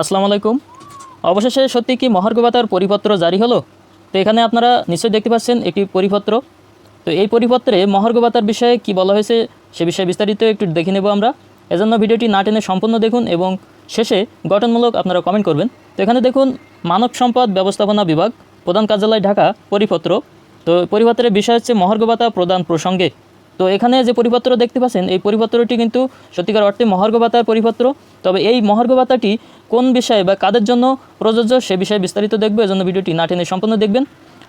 আসসালামু আলাইকুম। অবশেষে সত্যি কি মহার্ঘভাতার পরিপত্র জারি হলো? তো এখানে আপনারা নিশ্চয়ই দেখতে পাচ্ছেন একটি পরিপত্র। তো এই পরিপত্রে মহার্ঘভাতার বিষয়ে কি বলা হয়েছে সে বিষয়ে বিস্তারিত একটু দেখে নেব আমরা। এজন্য ভিডিওটি না টেনে সম্পূর্ণ দেখুন এবং শেষে গঠনমূলক আপনারা কমেন্ট করবেন। তো এখানে দেখুন, মানব সম্পদ ব্যবস্থাপনা বিভাগ, প্রধান কার্যালয় ঢাকা, পরিপত্র। তো পরিপত্রের বিষয় হচ্ছে মহার্ঘভাতা প্রদান প্রসঙ্গে। তো এখানে যে পরিপত্র দেখতে পাচ্ছেন, এই পরিপত্রটি কিন্তু সত্যিকার অর্থে মহার্ঘ ভাতার পরিপত্র। তবে এই মহার্ঘ ভাতাটি কোন বিষয়ে বা কাদের জন্য প্রযোজ্য সে বিষয়ে বিস্তারিত দেখব, এজন্য ভিডিওটি না টেনে সম্পূর্ণ দেখবেন।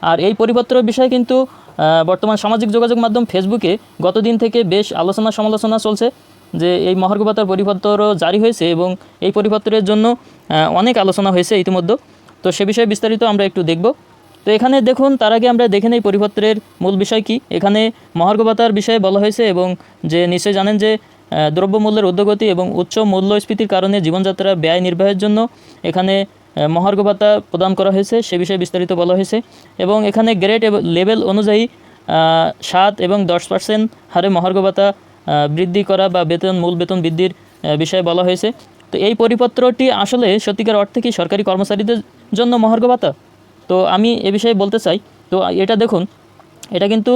আর এই পরিপত্র বিষয়ে কিন্তু বর্তমান সামাজিক যোগাযোগ মাধ্যম ফেসবুকে গতদিন থেকে বেশ আলোচনা সমালোচনা চলছে যে এই মহার্ঘ ভাতার পরিপত্র জারি হয়েছে এবং এই পরিপত্রের জন্য অনেক আলোচনা হয়েছে ইতিমধ্যে। তো সে বিষয়ে বিস্তারিত আমরা একটু দেখব। তো এখানে দেখুন, তার আগে আমরা দেখে নেই পরিপত্রের মূল বিষয় কি। এখানে মহার্ঘ ভাতার বিষয়ে বলা হয়েছে এবং যে নিশ্চয়ই জানেন যে দ্রব্যমূল্যের ঊর্ধ্বগতি এবং উচ্চ মূল্যস্ফীতির কারণে জীবনযাত্রা ব্যয় নির্বাহের জন্য এখানে মহার্ঘ ভাতা প্রদান করা হয়েছে, সে বিষয়ে বিস্তারিত বলা হয়েছে। এবং এখানে গ্রেড লেভেল অনুযায়ী সাত এবং দশ পার্সেন্ট হারে মহার্ঘ ভাতা বৃদ্ধি করা বা বেতন, মূল বেতন বৃদ্ধির বিষয়ে বলা হয়েছে। তো এই পরিপত্রটি আসলে সত্যিকার অর্থে কি সরকারি কর্মচারীদের জন্য মহার্ঘ ভাতা? তো আমি এ বিষয়ে বলতে চাই, তো এটা দেখুন, এটা কিন্তু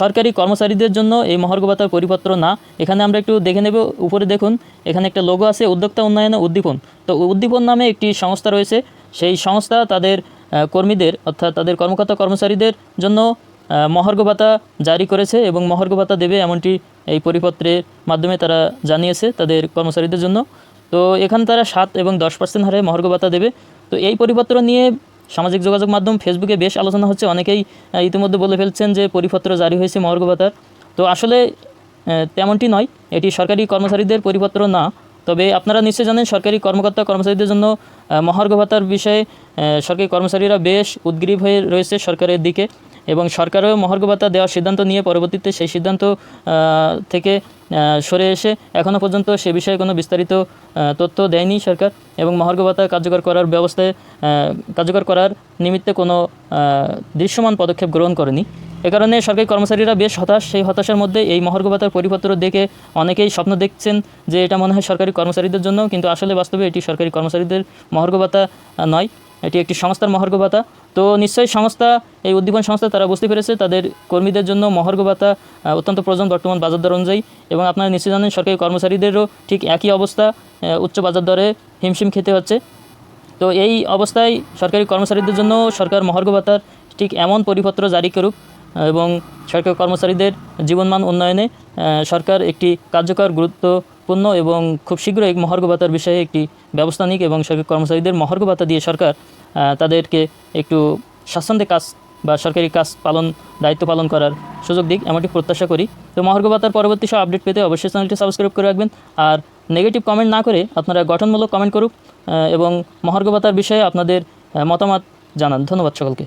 সরকারি কর্মচারীদের জন্য এই মহার্ঘ ভাতার পরিপত্র না। এখানে আমরা একটু দেখে নেব, উপরে দেখুন, এখানে একটা লোগো আছে, উদ্যোক্তা উন্নয়ন উদ্দীপন। তো উদ্দীপন নামে একটি সংস্থা রয়েছে, সেই সংস্থা তাদের কর্মীদের, অর্থাৎ তাদের কর্মকর্তা কর্মচারীদের জন্য মহার্ঘ ভাতা জারি করেছে এবং মহার্ঘ ভাতা দেবে এমনটি এই পরিপত্রের মাধ্যমে তারা জানিয়েছে তাদের কর্মচারীদের জন্য। তো এখানে তারা সাত এবং দশ পার্সেন্ট হারে মহার্ঘ ভাতা দেবে। তো এই পরিপত্র নিয়ে সামাজিক যোগাযোগ মাধ্যম ফেসবুকে বেশ আলোচনা হচ্ছে। অনেকেই ইতিমধ্যে বলে ফেলছেন যে পরিপত্র জারি হয়েছে মর্গ ভাতার। তো আসলে তেমনটি নয়। এটি সরকারি কর্মচারীদের পরিপত্র না। তবে আপনারা নিশ্চয়ই জানেন, সরকারি কর্মকর্তা কর্মচারীদের জন্য মহার্ঘ ভাতার বিষয়ে সরকারি কর্মচারীরা বেশ উদ্গ্রীব হয়ে রয়েছে সরকারের দিকে। এবং সরকারও মহার্ঘ ভাতা দেওয়ার সিদ্ধান্ত নিয়ে পরবর্তীতে সেই সিদ্ধান্ত থেকে সরে এসে এখনও পর্যন্ত সে বিষয়ে কোনো বিস্তারিত তথ্য দেয়নি সরকার এবং মহার্ঘ ভাতা কার্যকর করার ব্যবস্থায় কার্যকর করার নিমিত্তে কোনো দৃশ্যমান পদক্ষেপ গ্রহণ করেনি। এ কারণে সরকারি কর্মচারীরা বেশ হতাশ। সেই হতাশার মধ্যে এই মহার্ঘ ভাতার পরিপত্র দেখে অনেকেই স্বপ্ন দেখছেন যে এটা মনে হয় সরকারি কর্মচারীদের জন্য, কিন্তু আসলে বাস্তবে এটি সরকারি কর্মচারীদের মহার্ঘ ভাতা নয়। এটি একটি সংস্থার মহার্ঘ ভাতা। তো নিশ্চয়ই সংস্থা, এই উদ্দীপন সংস্থা তারা বুঝতে পেরেছে, তাদের কর্মীদের জন্য মহার্ঘ ভাতা অত্যন্ত প্রয়োজন বর্তমান বাজার দর অনুযায়ী। এবং আপনারা নিশ্চয়ই জানেন, সরকারি কর্মচারীদেরও ঠিক একই অবস্থা উচ্চ বাজার দরে হিমশিম খেতে হচ্ছে। তো এই অবস্থায় সরকারি কর্মচারীদের জন্য সরকার মহার্ঘ ভাতার ঠিক এমন পরিপত্র জারি করুক এবং সরকারি কর্মচারীদের জীবনমান উন্নয়নে সরকার একটি কার্যকর, গুরুত্বপূর্ণ এবং খুব শীঘ্রই এই মহার্ঘ ভাতার বিষয়ে একটি ব্যবস্থা নিক এবং সরকারি কর্মচারীদের মহার্ঘ ভাতা দিয়ে সরকার তাদেরকে একটু স্বাচ্ছন্দ্যে কাজ বা সরকারি কাজ পালন, দায়িত্ব পালন করার সুযোগ দিক এমনটি প্রত্যাশা করি। তো মহার্ঘ ভাতার পরবর্তী সব আপডেট পেতে অবশ্যই চ্যানেলটি সাবস্ক্রাইব করে রাখবেন। আর নেগেটিভ কমেন্ট না করে আপনারা গঠনমূলক কমেন্ট করুক এবং মহার্ঘ ভাতার বিষয়ে আপনাদের মতামত জানান। ধন্যবাদ সকলকে।